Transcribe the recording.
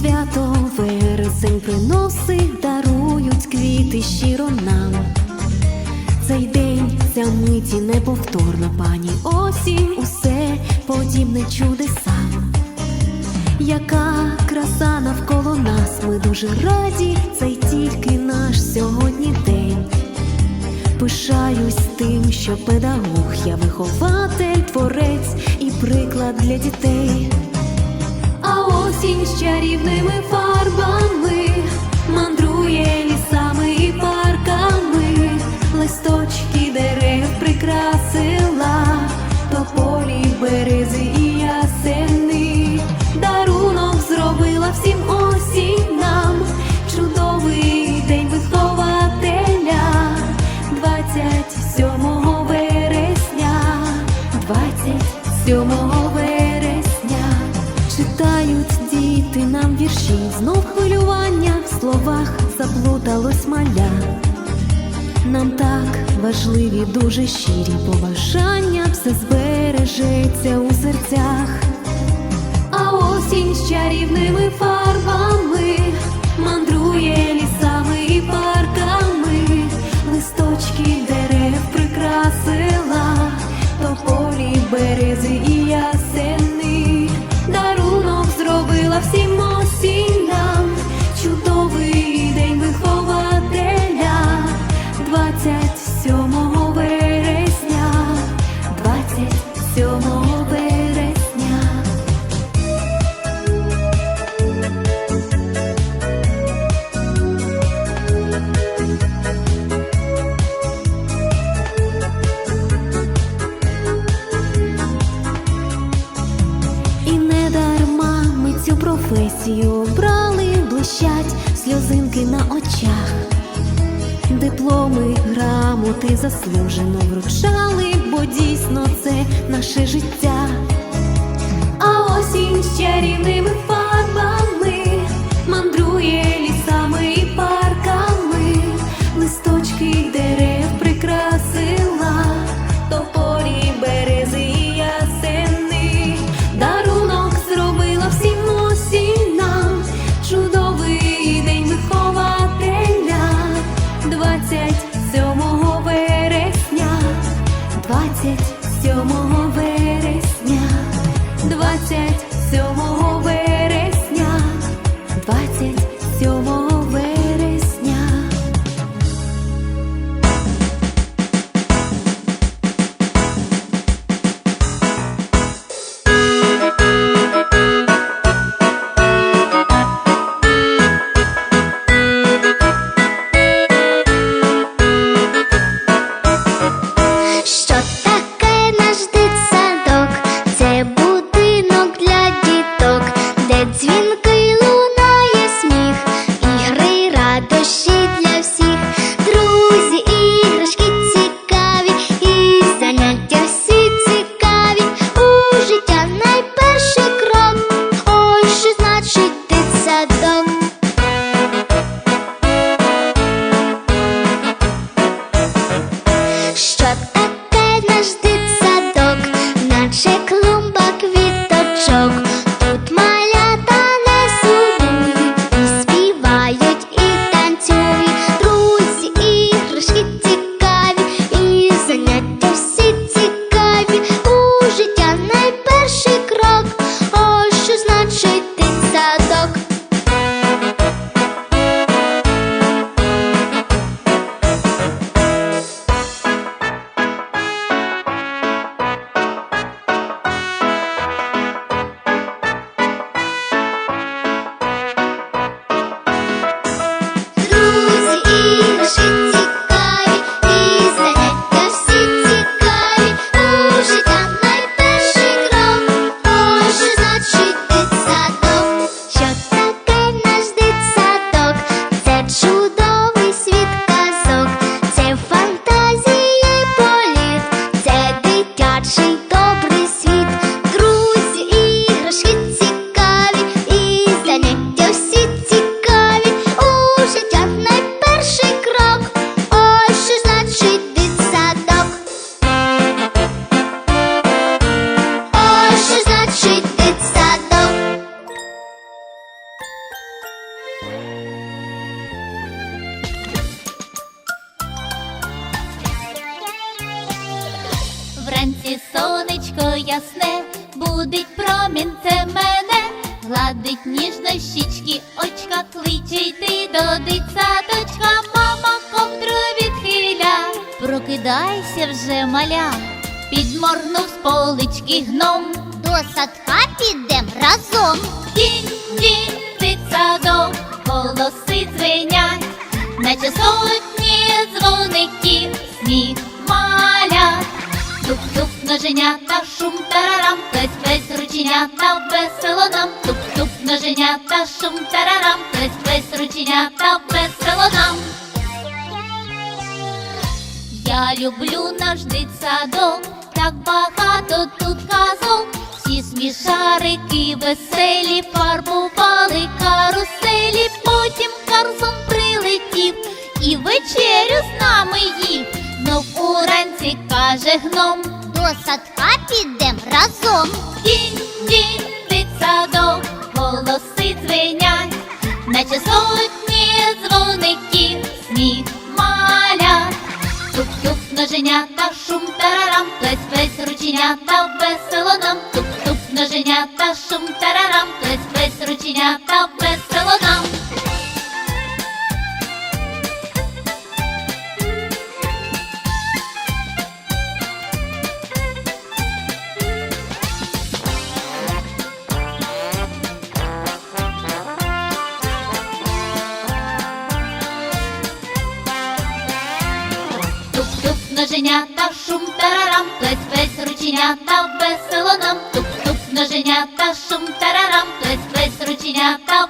свято вересень приносить, дарують квіти щиро нам. Цей день, ця миті неповторна пані осінь, усе подібне чудесам. Яка краса навколо нас, ми дуже раді, цей тільки наш сьогодні день. Пишаюсь тим, що педагог, я вихователь, творець і приклад для дітей. Осінь з чарівними фарбами мандрує лісами і парками, листочки дерев прикрасила, вірші, знов хвилювання в словах заплуталось маля. Нам так важливі дуже щирі побажання, все збережеться у серцях. А осінь з чарівними фарбами мандрує професію обрали, блищать сльозинки на очах. Дипломи, грамоти заслужено вручали, бо дійсно це наше життя. А осінь з чарівними фарбами your warmth. Що промінце мене, гладить ніжно щічки, очка кличе йти до дитсадочка, мама ковдру відхиля, прокидайся вже маля, підморгнув з полички гном. До садка підем разом. Дінь, дінь, дитсадок, голоси дзвенять, наче сотні дзвоників, сміх маля. Туп-туп ноженята, шум тарарам, плесь плесь рученята, весело нам. Туп-туп ноженята, шум тарарам, плесь плесь рученята, весело нам. Я люблю наш дитсадок, так багато тут казок. Всі смішарики веселі, фарбували каруселі, потім Карлсон прилетів і вечерю з нами їв. Знов уранці каже гном. До садка разом. Дінь, дінь, дитсадок, голоси дзвенять, наче сотні дзвоників, сміх маля. Туп-туп ноженята, шум тарарам, плесь плесь рученята, весело нам. Туп-туп ноженята, шум тарарам, ноженята, шум тарарам, плець плець рученята, весело нам. Туп-туп ноженята, шум тарарам, плець плець рученята,